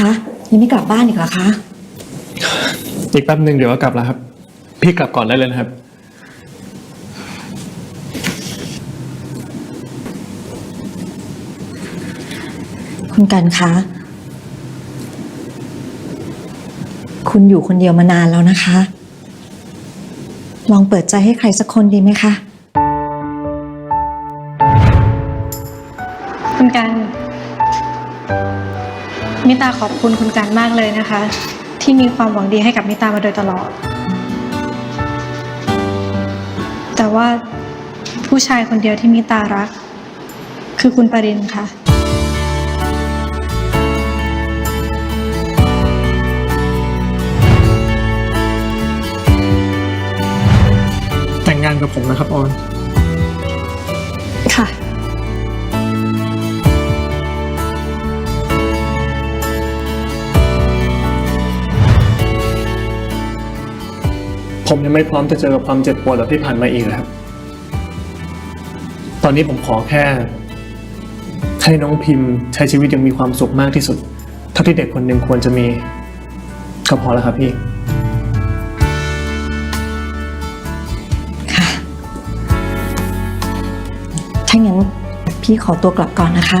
คะ ยังไม่กลับบ้านอีกเหรอคะอีกแป๊บหนึ่งเดี๋ยวก็กลับแล้วครับ พี่กลับก่อนได้เลยนะครับ คุณกันคะคุณอยู่คนเดียวมานานแล้วนะคะ ลองเปิดใจให้ใครสักคนดีไหมคะ คุณกัน มิตาขอบคุณคุณกันมากเลยนะคะ ที่มีความหวังดีให้กับมิตามาโดยตลอด แต่ว่าผู้ชายคนเดียวที่มิตารัก คือคุณปรินค่ะแต่งงานกับผมนะครับออน ผมยังไม่พร้อมจะเจอกับความเจ็บปวดแบบที่ผ่านมาอีกนะครับ ตอนนี้ผมขอแค่ให้น้องพิมพ์ใช้ชีวิตยังมีความสุขมากที่สุด เท่าที่เด็กคนหนึ่งควรจะมีก็พอแล้วครับพี่ ค่ะ ถ้างั้นพี่ขอตัวกลับก่อนนะคะ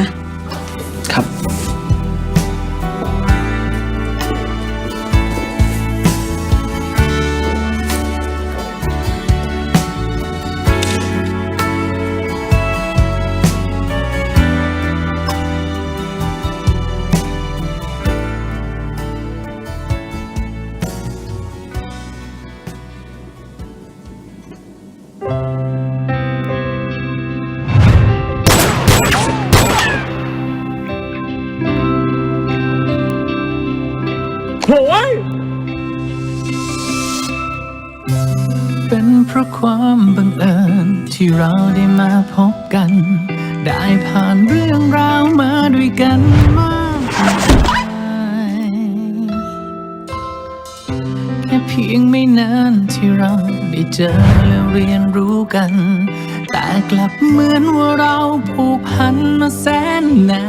โอ้ยเป็นเพราะความบังเอิญที่เราได้มาพบกัน ได้ผ่านเรื่องราวมาด้วยกันมากมายแค่เพียงไม่นานที่เราได้เจอและเรียนรู้กัน แต่กลับเหมือนว่าเราผูกพันมาแสนนา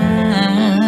น